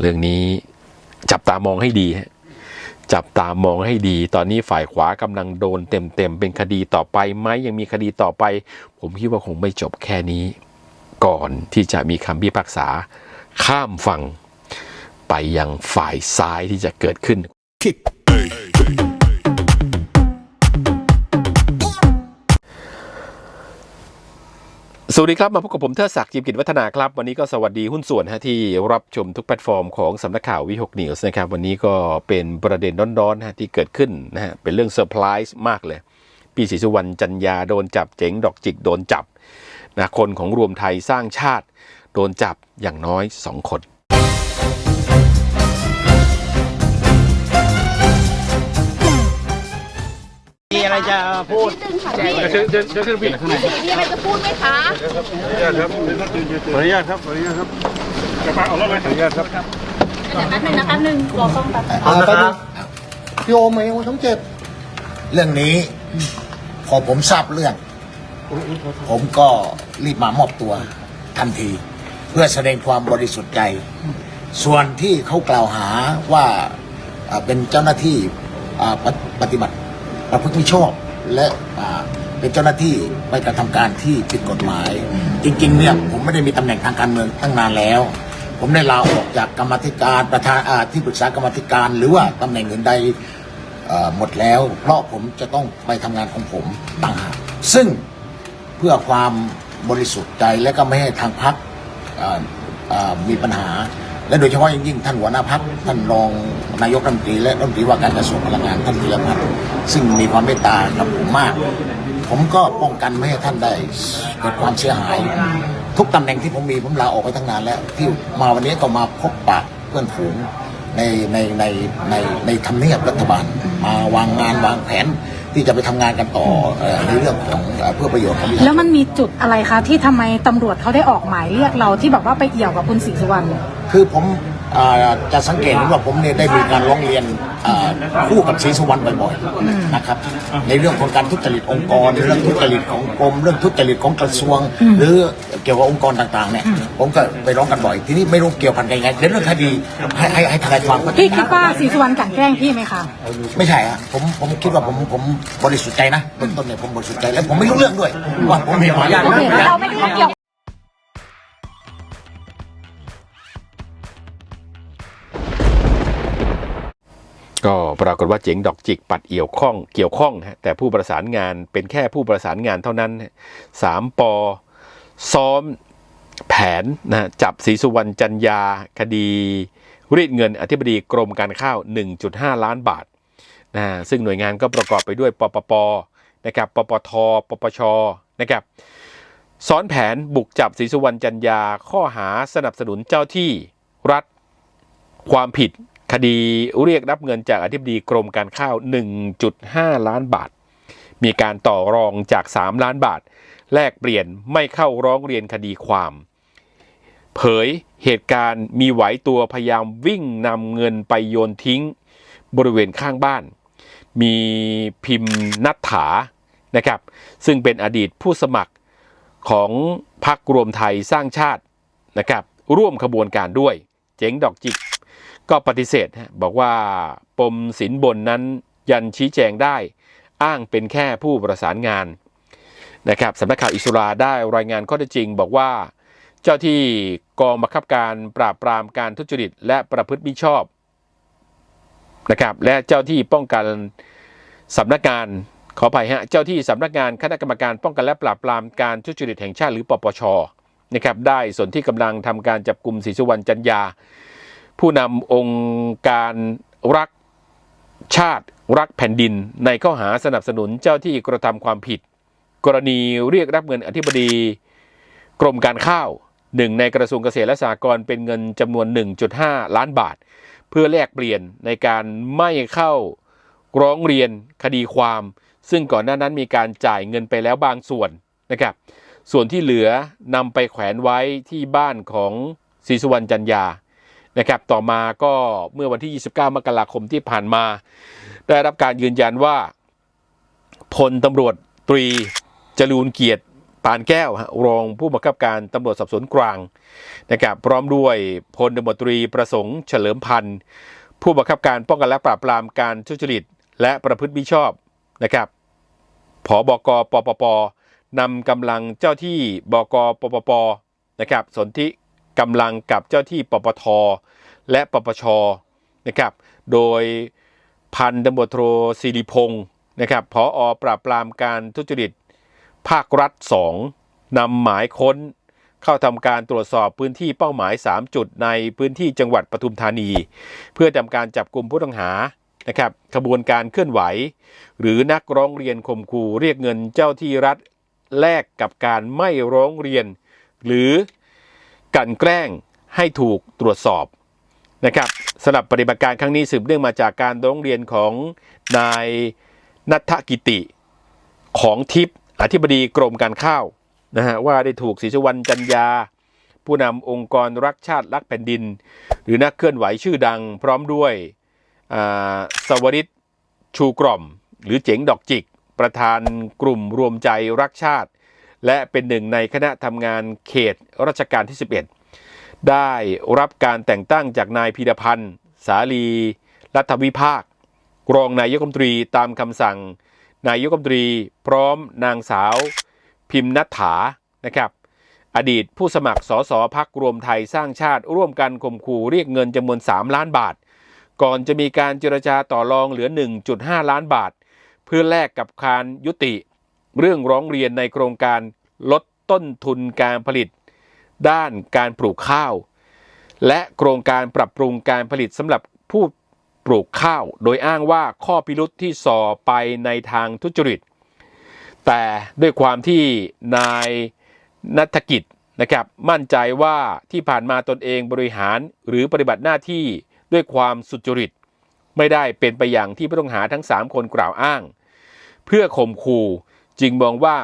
เรื่องนี้จับตามองให้ดีจับตามองให้ดี ตอนนี้ฝ่ายขวากำลังโดนเต็มๆ เป็นคดีต่อไปไหมยังมีคดีต่อไป ผมคิดว่าคงไม่จบแค่นี้ ก่อนที่จะมีคำพิพากษา ข้ามฝั่งไปยังฝ่ายซ้ายที่จะเกิดขึ้น สวัสดีครับ มาพบกับผมเทิดศักดิ์จิมกิจวัฒนาครับ วันนี้ก็สวัสดีหุ้นส่วนฮะที่รับชมทุกแพลตฟอร์มของสำนักข่าววิหกนิวส์นะครับ วันนี้ก็เป็นประเด็นร้อนๆฮะที่เกิดขึ้นนะฮะเป็นเรื่องเซอร์ไพรส์มากเลย พี่ศรีสุวรรณจันยาโดนจับเจ๋งดอกจิกโดนจับนะคนของรวมไทยสร้างชาติ โดนจับอย่างน้อย 2 คน มีอะไรจะพูดนิดนึงค่ะพี่เชิญเชิญเชิญขึ้นพี่ข้างในพี่มีอะไรจะพูดไหมคะขออนุญาตครับขออนุญาตครับจะมาเอารถเลยขออนุญาตครับเดี๋ยวแป๊บนึงนะแป๊บนึงรอต้องแป๊บนึงเอาละครับพี่โอมเองว่าต้องเจ็บเรื่องนี้พอผมทราบเรื่อง ผมก็รีบมามอบตัวทันที เพื่อแสดงความบริสุทธิ์ใจ ส่วนที่เขากล่าวหาว่าอ่าเป็นเจ้าหน้าที่อ่าปฏิปฏิบัติ ประพฤติมิชอบและอ่าเป็นเจ้าหน้าที่ไปกระทำการที่ผิดกฎหมาย จริงๆเนี่ยผมไม่ได้มีตำแหน่งทางการเมืองตั้งนานแล้ว ผมได้ลาออกจากกรรมาธิการประธานอ่าที่ปรึกษากรรมาธิการหรือว่าตำแหน่งอื่นใดเอ่อหมดแล้ว เพราะผมจะต้องไปทำงานของผมต่างหากซึ่ง เพื่อความบริสุทธิ์ใจและก็ไม่ให้ทางพักมีปัญหา และโดยเฉพาะอย่างยิ่งท่านหัวหน้าพักท่านรองนายกรัฐมนตรีและรัฐมนตรีว่าการกระทรวงพลังงานท่านธีรพัฒน์ซึ่งมีความเมตตากับผมมาก ผมก็ป้องกันไม่ให้ท่านได้เกิดความเสียหาย ทุกตำแหน่งที่ผมมีผมลาออกไปตั้งนานแล้ว ที่มาวันนี้ก็มาพบปะเพื่อนฝูงในในในในในทำเนียบรัฐบาล มาวางงานวางแผน ที่จะไปทำงานกันต่อเอ่อในเรื่องของเอ่อเพื่อประโยชน์ของประชาชน แล้วมันมีจุดอะไรคะที่ทำไมตำรวจเขาได้ออกหมายเรียกเราที่แบบว่าไปเอี่ยวกับคุณศรีสุวรรณ คือผมอ่า จะสังเกตเห็นว่าผมเนี่ยได้มีการร้องเรียนอ่าคู่กับศรีสุวรรณบ่อยๆนะครับ ในเรื่องของการทุจริตองค์กรเรื่องทุจริตของกรม เรื่องทุจริตของกระทรวง หรือเกี่ยวกับองค์กรต่างๆเนี่ยผมก็ไปร้องกันบ่อย ทีนี้ไม่รู้เกี่ยวพันกันยังไงเดี๋ยวเรื่องคดีให้ให้ให้ทนายความเขาพี่คิดว่าศรีสุวรรณกลันแกล้งพี่ไหมคะไม่ใช่ฮะผมผมคิดว่าผมผมบริสุทธิ์ใจนะเบื้องต้นเนี่ยผมบริสุทธิ์ใจแล้วผมไม่รู้เรื่องด้วยว่าผมมีหมายาทโอเคเราไม่ได้เกี่ยว ก็ปรากฏว่าเจ๋งดอกจิกปัดเอี่ยวข้องเกี่ยวข้องฮะแต่ผู้ประสานงานเป็นแค่ผู้ประสานงานเท่านั้นสามปอซ้อมแผนนะจับศรีสุวรรณจันยาคดีรีดเงินอธิบดีกรมการข้าว 1.5 ล้านบาทนะฮะซึ่งหน่วยงานก็ประกอบไปด้วยปปปนะครับปปทปปชนะครับซ้อนแผนบุกจับศรีสุวรรณจันยาข้อหาสนับสนุนเจ้าที่รัฐความผิด คดีเรียกรับเงินจากอธิบดีกรมการข้าว 1.5 ล้านบาท มีการต่อรองจาก 3 ล้านบาท แลกเปลี่ยนไม่เข้าร้องเรียนคดีความ เผยเหตุการณ์มีไหวตัวพยายามวิ่งนำเงินไปโยนทิ้งบริเวณข้างบ้าน มีพิมพ์นัทถานะครับ ซึ่งเป็นอดีตผู้สมัครของพรรครวมไทยสร้างชาตินะครับ ร่วมขบวนการด้วย เจ๋งดอกจิก ก็ปฏิเสธฮะบอกว่าปมสินบนนั้นยันชี้แจงได้ อ้างเป็นแค่ผู้ประสานงานนะครับสำนักข่าวอิสราได้รายงานข้อเท็จจริง บอกว่า เจ้าที่กองบังคับการปราบปรามการทุจริต และประพฤติมิชอบนะครับและเจ้าที่ป้องกันสำนักงานขออภัยฮะเจ้าที่สำนักงานคณะกรรมการป้องกันและปราบปรามการทุจริตแห่งชาติหรือปปชนะครับได้ส่วนที่กำลังทำการจับกลุ่มศรีสุวรรณจันยา ผู้นำองค์การรักชาติรักแผ่นดิน ในข้อหาสนับสนุนเจ้าที่กระทำความผิด กรณีเรียกรับเงินอธิบดีกรมการข้าวหนึ่งในกระทรวงเกษตรและสหกรณ์เป็นเงินจำนวน 1.5 ล้านบาท เพื่อแลกเปลี่ยนในการไม่เข้าร้องเรียนคดีความ ซึ่งก่อนหน้านั้นมีการจ่ายเงินไปแล้วบางส่วนนะครับส่วนที่เหลือนำไปแขวนไว้ที่บ้านของศรีสุวรรณจันยา นะครับต่อมาก็เมื่อวันที่ 29 มกราคมที่ผ่านมา ได้รับการยืนยันว่าพลตำรวจตรีจรูนเกียรติปานแก้วรองผู้บังคับการตำรวจสอบสวนกลางนะครับพร้อมด้วยพลตำรวจตรีประสงค์เฉลิมพันธ์ผู้บังคับการป้องกันและปราบปรามการทุจริต และประพฤติมิชอบนะครับผบกปปปนำกำลังเจ้าที่บกปปปนะครับสนธิ กำลังกับเจ้าที่ปปท และปปชนะครับ โดยพันตำรวจโทศิริพงศ์นะครับผอปราบปรามการทุจริตภาครัฐ 2นำหมายค้นเข้าทำการตรวจสอบพื้นที่เป้าหมาย 3 จุดในพื้นที่จังหวัดปทุมธานี เพื่อทำการจับกลุ่มผู้ต้องหานะครับขบวนการเคลื่อนไหว หรือนักร้องเรียนข่มขู่เรียกเงินเจ้าที่รัฐแลกกับการไม่ร้องเรียน หรือ กันแกล้งให้ถูกตรวจสอบนะครับสำหรับปฏิบัติการครั้งนี้สืบเนื่องมาจากการร้องเรียนของนายนัทกิติ ของทิพย์อธิบดีกรมการข้าวนะฮะว่าได้ถูกศรีสุวรรณจันยา ผู้นำองค์กรรักชาติรักแผ่นดิน หรือนักเคลื่อนไหวชื่อดัง พร้อมด้วยอ่าสวริตชูกล่อม หรือเจ๋งดอกจิก ประธานกลุ่มรวมใจรักชาติ และเป็นหนึ่งในคณะทำงานเขตรัชกาลที่ 11 ได้รับการแต่งตั้งจากนายพีรพันธ์ สาลี รัฐวิภาค รองนายกรัฐมนตรีตามคำสั่ง นายกรัฐมนตรีพร้อมนางสาว พิมพ์นัฐานะครับ อดีตผู้สมัครสสพักรวมไทยสร้างชาติร่วมกันข่มขู่เรียกเงินจำนวน 3 ล้านบาท ก่อนจะมีการเจรจาต่อรองเหลือ 1.5 ล้านบาท เพื่อแลกกับการยุติ เรื่องร้องเรียนในโครงการลดต้นทุนการผลิต ด้านการปลูกข้าว และโครงการปรับปรุงการผลิตสำหรับผู้ปลูกข้าว โดยอ้างว่าข้อพิรุษที่ส่อไปในทางทุจริต แต่ด้วยความที่นายนัฐกิจนะครับมั่นใจว่าที่ผ่านมาตนเองบริหารหรือปฏิบัติหน้าที่ด้วยความสุจริต ไม่ได้เป็นไปอย่างที่ผู้ต้องหาทั้ง 3 คนกล่าวอ้าง เพื่อข่มขู่ จึงมองว่า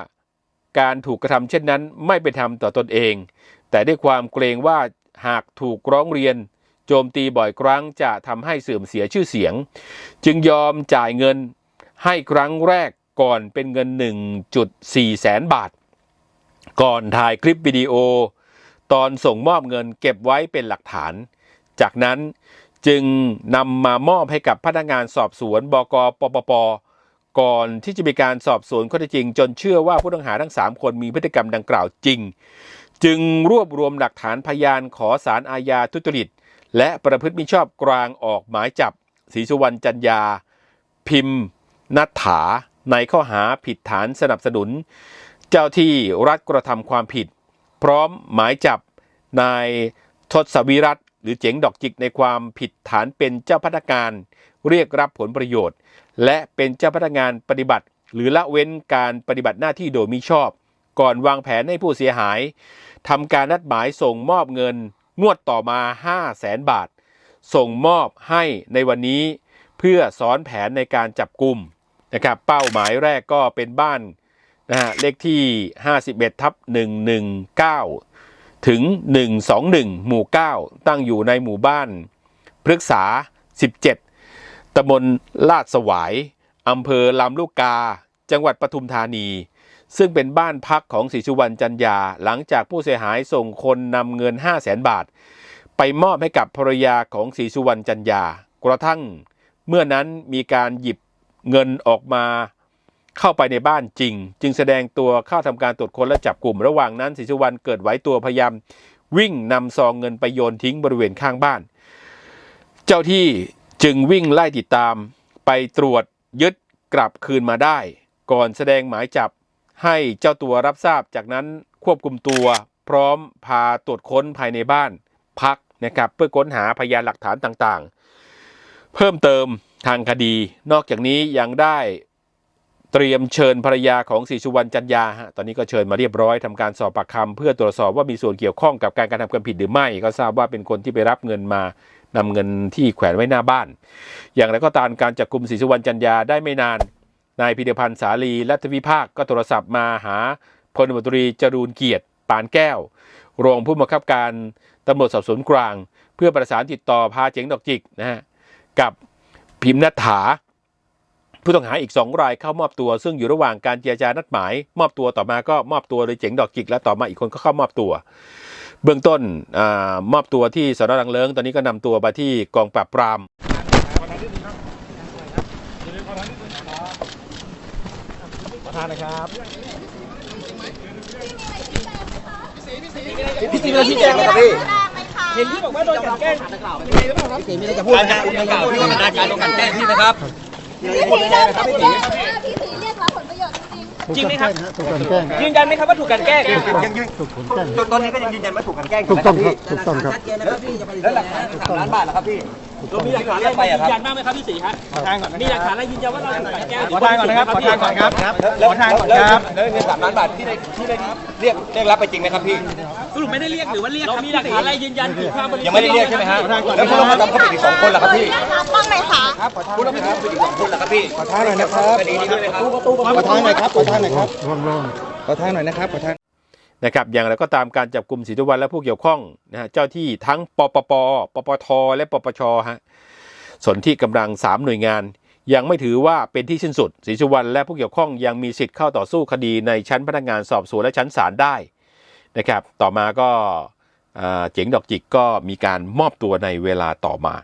การถูกกระทำเช่นนั้นไม่เป็นธรรมต่อตนเอง แต่ด้วยความเกรงว่าหากถูกร้องเรียน โจมตีบ่อยครั้งจะทำให้เสื่อมเสียชื่อเสียง จึงยอมจ่ายเงินให้ครั้งแรกก่อนเป็นเงิน 1.4 แสนบาท ก่อนถ่ายคลิปวิดีโอ ตอนส่งมอบเงินเก็บไว้เป็นหลักฐาน จากนั้นจึงนำมามอบให้กับพนักงานสอบสวนบกปปป ก่อนที่จะมีการสอบสวนข้อเท็จจริง จนเชื่อว่าผู้ต้องหาทั้ง 3 คนมีพฤติกรรมดังกล่าวจริง จึงรวบรวมหลักฐานพยานขอสารอาญาทุจริต และประพฤติมิชอบกลางออกหมายจับศรีสุวรรณจันยา พิมพ์นัฐถา ในข้อหาผิดฐานสนับสนุน เจ้าที่รัฐกระทำความผิด พร้อมหมายจับนายทศวิรัต หรือเจ๋งดอกจิกในความผิดฐานเป็นเจ้าพนักงาน เรียกรับผลประโยชน์ และเป็นเจ้าพนักงานปฏิบัติ หรือละเว้นการปฏิบัติหน้าที่โดยมิชอบ ก่อนวางแผนให้ผู้เสียหายทำการนัดหมายส่งมอบเงิน งวดต่อมา 5 0 0แสนบาท ส่งมอบให้ในวันนี้เพื่อสอนแผนในการจับกลุ่มนะครับเป้าหมายแรกก็เป็นบ้านนะฮะเลขที่ 51ทับ119 ถึง 121 หมู่ 9 ตั้งอยู่ในหมู่บ้าน พฤกษา 17 ตำบลลาดสวาย อำเภอลำลูกกา จังหวัดปทุมธานี ซึ่งเป็นบ้านพักของศรีสุวรรณจันยา หลังจากผู้เสียหายส่งคนนำเงิน 5 0 0แสนบาท ไปมอบให้กับภรรยาของศรีสุวรรณจันยากระทั่ง เมื่อนั้นมีการหยิบเงินออกมา เข้าไปในบ้านจริง จึงแสดงตัวเข้าทำการตรวจค้นและจับกลุ่มระหว่างนั้นศรีสุวรรณเกิดไหวตัวพยายามวิ่งนำซองเงินไปโยนทิ้งบริเวณข้างบ้าน เจ้าที่จึงวิ่งไล่ติดตามไปตรวจยึดกลับคืนมาได้ ก่อนแสดงหมายจับให้เจ้าตัวรับทราบจากนั้นควบคุมตัวพร้อมพาตรวจค้นภายในบ้านพักนะครับเพื่อค้นหาพยานหลักฐานต่างๆ เพิ่มเติมทางคดี นอกจากนี้ยังได้ เตรียมเชิญภรรยาของศรีสุวรรณจันยาฮะตอนนี้ก็เชิญมาเรียบร้อยทำการสอบปากคำเพื่อตรวจสอบว่ามีส่วนเกี่ยวข้องกับการกระทำความผิดหรือไม่ ก็ทราบว่าเป็นคนที่ไปรับเงินมานำเงินที่แขวนไว้หน้าบ้าน อย่างไรก็ตามการจับกลุ่มศรีสุวรรณจันยาได้ไม่นานนายพิรพันธ์สาลีรัฐวิภาคก็โทรศัพท์มาหาพลตำรวจตรีจรูนเกียรติปานแก้ว รองผู้บังคับการตำรวจสอบสวนกลาง เพื่อประสานติดต่อพาเจ๋งดอกจิกนะฮะกับพิมพ์นัฐถา ผู้ต้องหาอีก 2 รายเข้ามอบตัว ซึ่งอยู่ระหว่างการเจรจานัดหมาย มอบตัวต่อมาก็มอบตัวโดยเจ๋งดอกจิก และต่อมาอีกคนก็เข้ามอบตัว เบื้องต้นอามอบตัวที่สนรังเลิงตอนนี้ก็นำตัวมาที่กองปราบปรามพี่ตีเราชี้แจงไหมครับพี่เห็นที่บอกว่าโดนกลั่นแกล้งพี่ตีมีอะไรจะพูดไหมครับการกล่าวที่ว่าเป็นการลงกันแกล้งพี่นะครับ พี่สีเริ่มจากว่าพี่สีเรียกรับผลประโยชน์จริงจริงไหมครับ ถูกกันแกล้งยืนยันไหมครับว่าถูกกลันแกล้งยังยืนถูกกันแกล้งตอนนี้ก็ยังยืนยันว่าถูกกันแกล้งถูกต้องครับถูกต้องครับแล้วหลักฐานสามล้านบาทนะครับพี่ เรามีหลักฐานอะไรยืนยันบ้างไหมครับพี่สีฮะมีหลักฐานอะไรยืนยันว่าเราถูกกลันแกล้งขอทางก่อนนะครับขอทางก่อนครับแล้วขอทางก่อนครับแล้วเงินสามล้านบาทที่ได้ที่ได้เรียกเรียกรับไปจริงไหมครับพี่สรุปไม่ได้เรียกหรือว่าเรียกเรามีหลักฐานอะไรยืนยันถึงความบริสุทธิ์ยังไม่ได้เรียกใช่ไหมฮะแล้วผู้ต้องหาทำเขาผิดอีกสองคนเหรอครับพี่ๆบ้างไหมคะผู้ต้องหาผิดอีกสองคนเหรอครับพี่ขอท้าหน่อยนะครับคดีนี้ด้วยไหมครับขอท้าหน่อยครับขอท้าหน่อยครับลงลงขอทางหน่อยนะครับขอทาง นะครับอย่างไรก็ตามการจับกลุ่มศรีสุวรรณและผู้เกี่ยวข้องนะฮะเจ้าที่ทั้งปปปปปท และปปชฮะสนที่กำลัง 3 หน่วยงาน ยังไม่ถือว่าเป็นที่สิ้นสุดศรีสุวรรณและผู้เกี่ยวข้องยังมีสิทธิ์เข้าต่อสู้คดีในชั้นพนักงานสอบสวนและชั้นศาลได้นะครับ ต่อมาก็เจ๋งดอกจิกก็มีการมอบตัวในเวลาต่อมา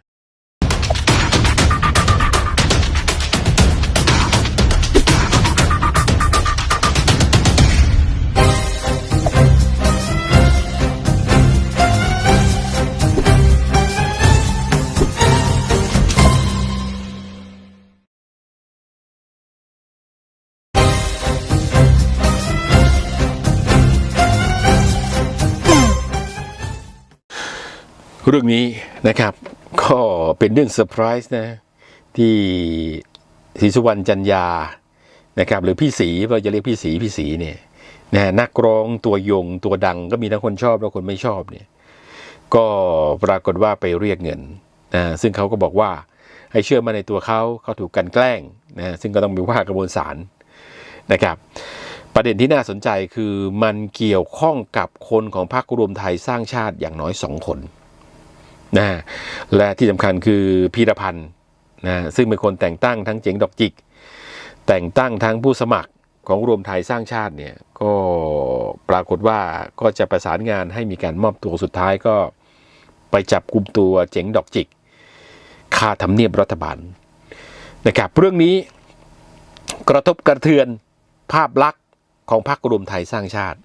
เรื่องนี้นะครับ ก็เป็นเรื่องเซอร์ไพรส์นะ ที่ศรีสุวรรณจันยานะครับ หรือพี่สีเราจะเรียกพี่สีพี่สีเนี่ยนะนักร้องตัวยงตัวดังก็มีทั้งคนชอบและคนไม่ชอบเนี่ยก็ปรากฏว่าไปเรียกเงินนะซึ่งเขาก็บอกว่าให้เชื่อมาในตัวเขาเขาถูกกันแกล้งนะซึ่งก็ต้องมีว่ากระบวนศาลนะครับ ประเด็นที่น่าสนใจคือมันเกี่ยวข้องกับคนของพรรครวมไทยสร้างชาติอย่างน้อยสองคน นะและที่สำคัญคือพีรพันธ์นะซึ่งเป็นคนแต่งตั้งทั้งเจ๋งดอกจิก แต่งตั้งทั้งผู้สมัครของรวมไทยสร้างชาติเนี่ยก็ปรากฏว่าก็จะประสานงานให้มีการมอบตัวสุดท้ายก็ไปจับกลุ่มตัวเจ๋งดอกจิกคาทำเนียบรัฐบาลนะครับเรื่องนี้กระทบกระเทือนภาพลักษณ์ของพรรครวมไทยสร้างชาติ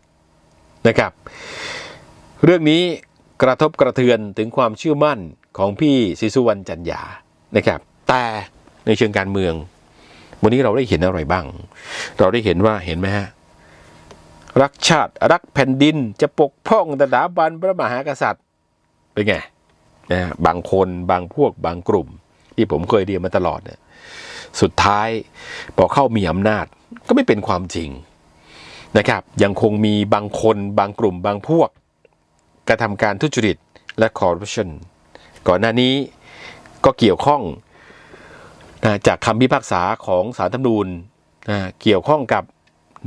นะครับ เรื่องนี้ กระทบกระเทือนถึงความเชื่อมั่นของพี่ศรีสุวรรณจันยานะครับ แต่ในเชิงการเมือง วันนี้เราได้เห็นอะไรบ้าง เราได้เห็นว่าเห็นไหมฮะรักชาติรักแผ่นดินจะปกป้องสถาบันพระมหากษัตริย์เป็นไงนะฮะบางคนบางพวกบางกลุ่ม ที่ผมเคยเรียนมาตลอดเนี่ยสุดท้ายพอเข้ามีอำนาจก็ไม่เป็นความจริงนะครับ ยังคงมีบางคนบางกลุ่มบางพวก กระทำการทุจริตและคอร์รัปชันก่อนหน้านี้ก็เกี่ยวข้องนะจากคำพิพากษาของสารธรรมนูญนะเกี่ยวข้องกับ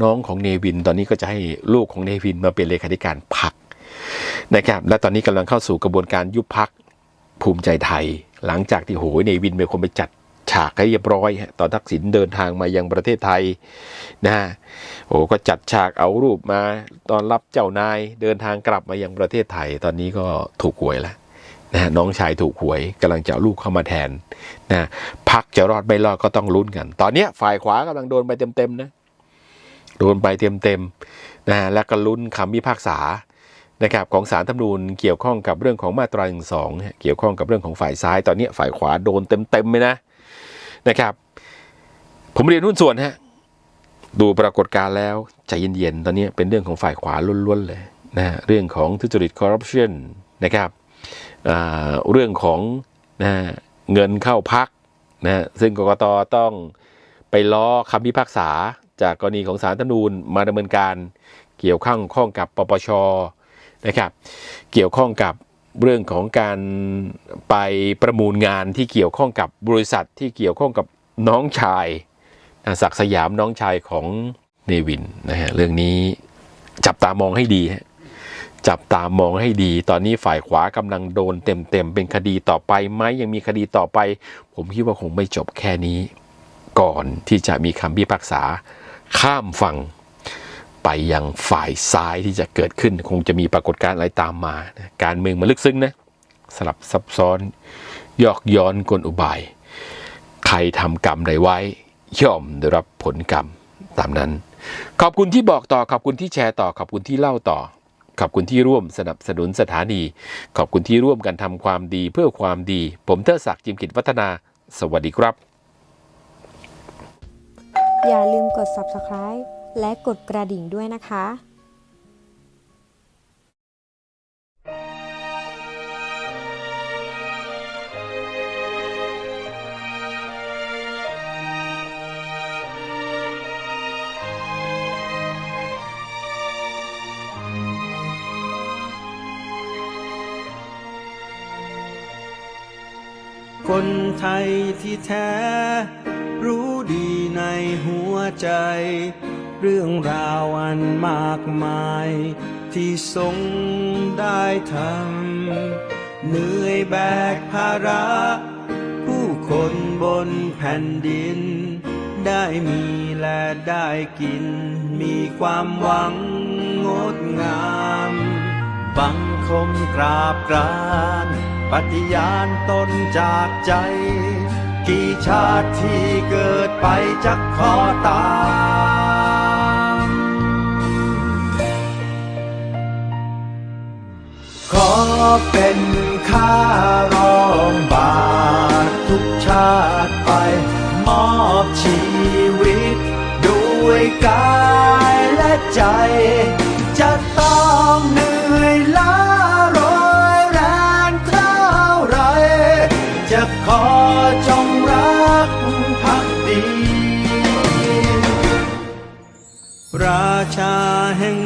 น้องของเนวิน ตอนนี้ก็จะให้ลูกของเนวินมาเป็นเลขาธิการพรรคนะครับ และตอนนี้กำลังเข้าสู่กระบวนการยุบพักภูมิใจไทย หลังจากที่โหยเนวินเป็นคนไปจัด ฉากให้เรียบร้อยตอนทักษิณเดินทางมายังประเทศไทยนะฮะโอ้ก็จัดฉากเอารูปมาตอนรับเจ้านายเดินทางกลับมายังประเทศไทย ตอนนี้ก็ถูกหวยแล้วนะฮะน้องชายถูกหวยกำลังจะเอาลูกเข้ามาแทนนะพักจะรอดไม่รอดก็ต้องลุ้นกัน ตอนเนี้ยฝ่ายขวากำลังโดนไปเต็มๆนะโดนไปเต็มๆนะฮะแล้วก็ลุ้นคำพิพากษานะครับของสารธรรมนูญเกี่ยวข้องกับเรื่องของมาตราหนึ่งสองเกี่ยวข้องกับเรื่องของฝ่ายซ้าย ตอนนี้ฝ่ายขวาโดนเต็มๆเลยนะ นะครับ ผมเรียนหุ้นส่วนฮะดูปรากฏการแล้ว ใจเย็นๆ ตอนนี้เป็นเรื่องของฝ่ายขวาล้วนๆเลยนะเรื่องของทุจริตคอร์รัปชันนะครับเรื่องของนะเงินเข้าพักนะซึ่งกกตต้องไปล้อคำพิพากษาจากกรณีของสารรัฐธรรมนูญมาดำเนินการเกี่ยวข้องข้องกับปปชนะครับ เกี่ยวข้องกับ เรื่องของการไปประมูลงานที่เกี่ยวข้องกับบริษัทที่เกี่ยวข้องกับน้องชายศักดิ์สยามน้องชายของเนวินนะฮะเรื่องนี้จับตามองให้ดีฮะจับตามองให้ดี ตอนนี้ฝ่ายขวากำลังโดนเต็มๆ เป็นคดีต่อไปไหมยังมีคดีต่อไป ผมคิดว่าคงไม่จบแค่นี้ ก่อนที่จะมีคำพิพากษาข้ามฝั่ง ไปยังฝ่ายซ้ายที่จะเกิดขึ้น คงจะมีปรากฏการณ์อะไรตามมานะการเมืองมันลึกซึ้งนะสลับซับซ้อน ยอกย้อนกลอุบาย ใครทำกรรมใดไว้ ย่อมได้รับผลกรรมตามนั้น ขอบคุณที่บอกต่อขอบคุณที่แชร์ต่อขอบคุณที่เล่าต่อ ขอบคุณที่ร่วมสนับสนุนสถานี ขอบคุณที่ร่วมกันทำความดีเพื่อความดี ผมเทอศักดิ์จิมกิจวัฒนา สวัสดีครับ อย่าลืมกด subscribe และกดกระดิ่งด้วยนะคะคนไทยที่แท้ รู้ดีในหัวใจ เรื่องราวอันมากมาย ที่ทรงได้ทำเหนื่อยแบกภาระ ผู้คนบนแผ่นดิน ได้มีและได้กิน มีความหวังงดงามบังคมกราบกรานปฏิญาณตนจากใจ กี่ชาติที่เกิดไปจักขอตา เป็นข้ารองบาททุกชาติไป มอบชีวิต ด้วยกายและใจ จะต้องเหนื่อยล้าร้อยแรงเท่าไร จะขอจงรักพักดี ราชาแห่ง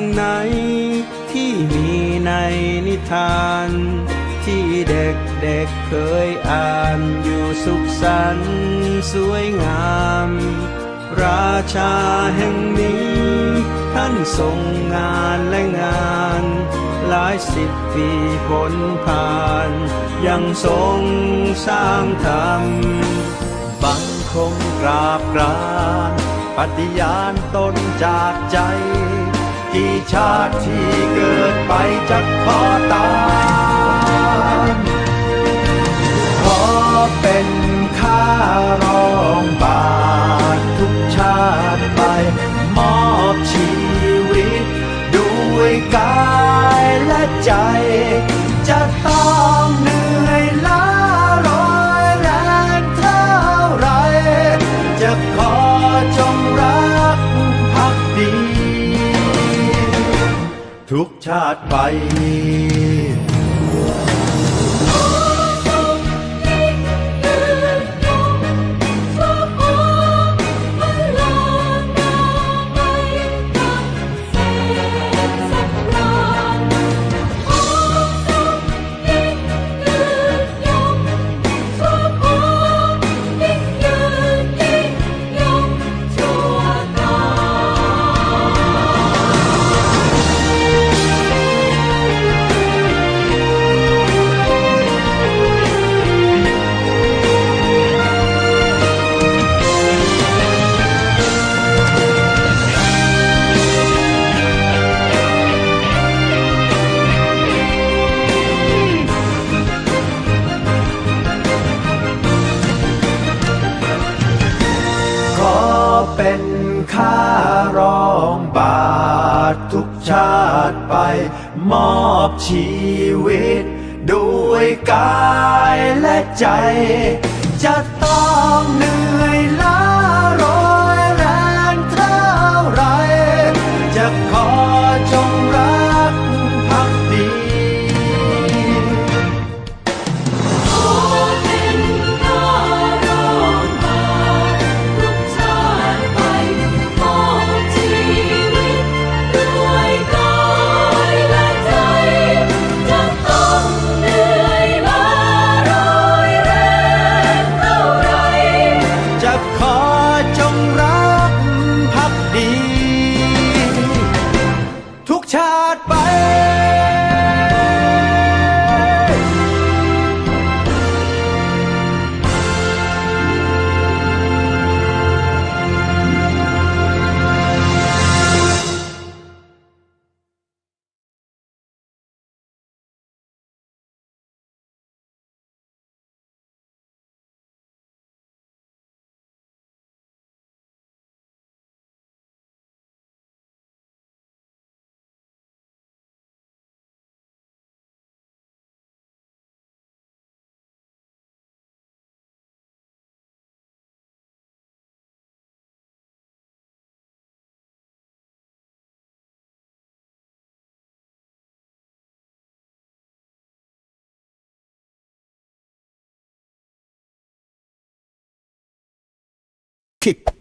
นนิทาน ที่เด็กเด็กเคยอ่านอยู่สุขสันต์สวยงาม ราชาแห่งนี้ ท่านทรงงานและงาน หลายสิบปีผลผ่าน ยังทรงสร้างธรรมบังคมกราบกรานปฏิญาณตนจากใจ กี่ชาติที่เกิดไปจะขอตามขอเป็นข้ารองบาททุกชาติไป มอบชีวิต ด้วยกายและใจ ไป จะต้องหนึ่ง 킥.